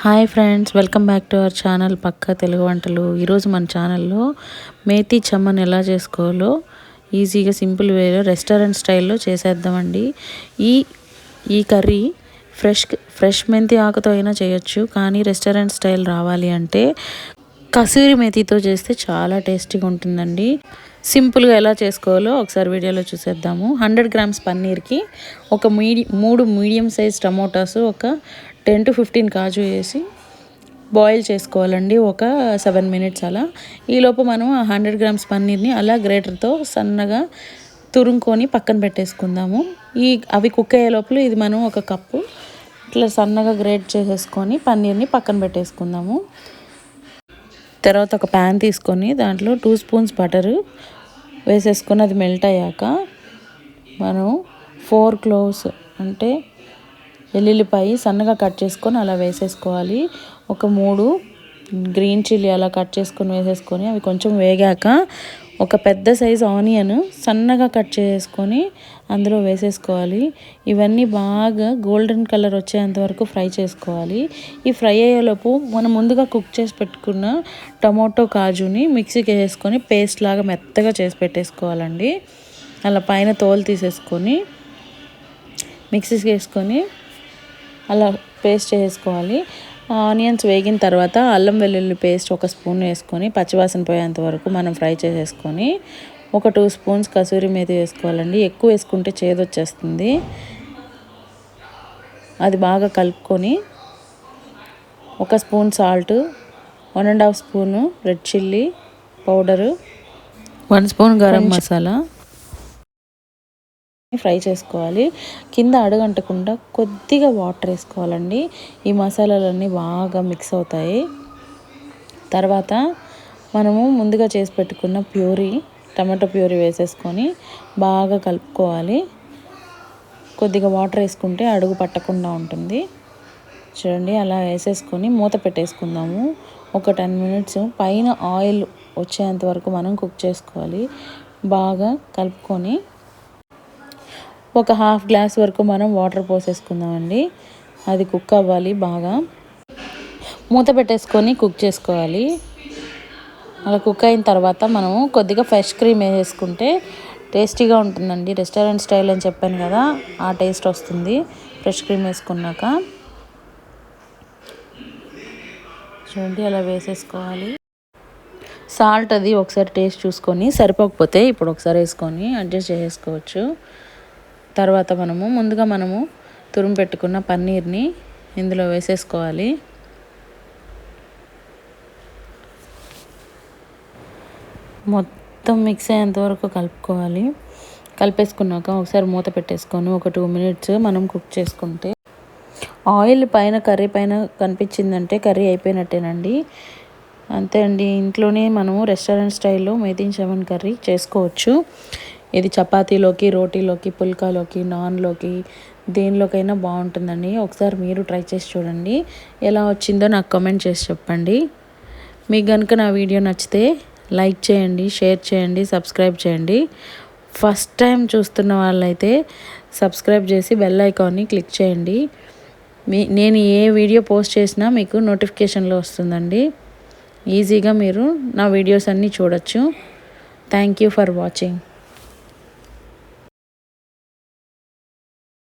Hi friends welcome back to our channel పక్క తెలుగు వంటలు. ఈరోజు మన ఛానల్లో మేతి చమ్మన్ ఎలా చేసుకోవాలో ఈజీగా సింపుల్ వేలో రెస్టారెంట్ స్టైల్లో చేసేద్దామండి. ఈ ఈ కర్రీ ఫ్రెష్ ఫ్రెష్ మెంతి ఆకుతో అయినా చేయొచ్చు కానీ రెస్టారెంట్ స్టైల్ రావాలి అంటే కసూరి మేతితో చేస్తే చాలా టేస్టీగా ఉంటుందండి. సింపుల్గా ఎలా చేసుకోవాలో ఒకసారి వీడియోలో చూసేద్దాము. హండ్రెడ్ గ్రామ్స్ పన్నీర్కి ఒక మీడి మూడు మీడియం సైజ్ టమోటాస్ ఒక టెన్ టు ఫిఫ్టీన్ కాజు వేసి బాయిల్ చేసుకోవాలండి ఒక సెవెన్ మినిట్స్ అలా. ఈలోపు మనం ఆ హండ్రెడ్ గ్రామ్స్ పన్నీర్ని అలా గ్రేటర్తో సన్నగా తురుముకొని పక్కన పెట్టేసుకుందాము. ఈ అవి కుక్ అయ్యే లోపల ఇది మనం ఒక కప్పు ఇట్లా సన్నగా గ్రేట్ చేసేసుకొని పన్నీర్ని పక్కన పెట్టేసుకుందాము. తర్వాత ఒక ప్యాన్ తీసుకొని దాంట్లో టూ స్పూన్స్ బటరు వేసేసుకొని అది మెల్ట్ అయ్యాక మనం ఫోర్ క్లోవ్స్ అంటే వెల్లుల్లిపాయ సన్నగా కట్ చేసుకొని అలా వేసేసుకోవాలి. ఒక మూడు గ్రీన్ చిల్లీ అలా కట్ చేసుకొని వేసేసుకొని అవి కొంచెం వేగాక ఒక పెద్ద సైజు ఆనియన్ సన్నగా కట్ చేసుకొని అందులో వేసేసుకోవాలి. ఇవన్నీ బాగా గోల్డెన్ కలర్ వచ్చేంత వరకు ఫ్రై చేసుకోవాలి. ఈ ఫ్రై అయ్యేలోపు మనం ముందుగా కుక్ చేసి పెట్టుకున్న టమాటో కాజుని మిక్సీకి వేసుకొని పేస్ట్ లాగా మెత్తగా చేసి పెట్టేసుకోవాలండి. అలా పైన తోలు తీసేసుకొని మిక్సీకి వేసుకొని అలా పేస్ట్ చేసుకోవాలి. ఆనియన్స్ వేగిన తర్వాత అల్లం వెల్లుల్లి పేస్ట్ ఒక స్పూన్ వేసుకొని పచ్చివాసన పోయేంత వరకు మనం ఫ్రై చేసేసుకొని ఒక టూ స్పూన్స్ కసూరి మీద వేసుకోవాలండి. ఎక్కువ వేసుకుంటే చేదు వచ్చేస్తుంది. అది బాగా కలుపుకొని ఒక spoon salt one and half spoon red chilli powder one spoon garam masala. Fry చేసుకోవాలి. కింద అడుగంటకుండా కొద్దిగా వాటర్ వేసుకోవాలండి. ఈ మసాలాలన్నీ బాగా మిక్స్ అవుతాయి. తర్వాత మనము ముందుగా చేసి పెట్టుకున్న ప్యూరీ టమాటో ప్యూరీ వేసేసుకొని బాగా కలుపుకోవాలి. కొద్దిగా వాటర్ వేసుకుంటే అడుగు పట్టకుండా ఉంటుంది. చూడండి అలా వేసేసుకొని మూత పెట్టేసుకుందాము. ఒక టెన్ మినిట్స్. పైన ఆయిల్ వచ్చేంత వరకు మనం కుక్ చేసుకోవాలి. బాగా కలుపుకొని ఒక హాఫ్ గ్లాస్ వరకు మనం వాటర్ పోసేసుకుందామండి. అది కుక్ అవ్వాలి బాగా. మూత పెట్టేసుకొని కుక్ చేసుకోవాలి. అలా కుక్ అయిన తర్వాత మనము కొద్దిగా ఫ్రెష్ క్రీమ్ వేసుకుంటే టేస్టీగా ఉంటుందండి. రెస్టారెంట్ స్టైల్ అని చెప్పాను కదా ఆ టేస్ట్ వస్తుంది ఫ్రెష్ క్రీమ్ వేసుకున్నాక. చూడండి అలా వేసేసుకోవాలి. సాల్ట్ అది ఒకసారి టేస్ట్ చూసుకొని సరిపోకపోతే ఇప్పుడు ఒకసారి వేసుకొని అడ్జస్ట్ చేసేసుకోవచ్చు. తర్వాత మనము ముందుగా మనము తురుము పెట్టుకున్న పన్నీర్ని ఇందులో వేసేసుకోవాలి. మొత్తం మిక్స్ అయ్యేంత వరకు కలుపుకోవాలి. కలిపేసుకున్నాక ఒకసారి మూత పెట్టేసుకొని ఒక టూ మినిట్స్ మనం కుక్ చేసుకుంటే ఆయిల్ పైన కర్రీ పైన కనిపించిందంటే కర్రీ అయిపోయినట్టేనండి. అంతే అండి. ఇంట్లోనే మనము రెస్టారెంట్ స్టైల్లో మేతిన్ సెవెన్ కర్రీ చేసుకోవచ్చు. ఇది చపాతీలోకి రోటీలోకి పుల్కాలోకి నాన్లోకి దేనిలోకైనా బాగుంటుందండి. ఒకసారి మీరు ట్రై చేసి చూడండి. ఎలా వచ్చిందో నాకు కమెంట్ చేసి చెప్పండి. మీకు కనుక నా వీడియో నచ్చితే లైక్ చేయండి షేర్ చేయండి సబ్స్క్రైబ్ చేయండి. ఫస్ట్ టైం చూస్తున్న వాళ్ళైతే సబ్స్క్రైబ్ చేసి బెల్ ఐకాన్ని క్లిక్ చేయండి. మీ నేను ఏ వీడియో పోస్ట్ చేసినా మీకు నోటిఫికేషన్లో వస్తుందండి. ఈజీగా మీరు నా వీడియోస్ అన్నీ చూడొచ్చు. Thank you for watching.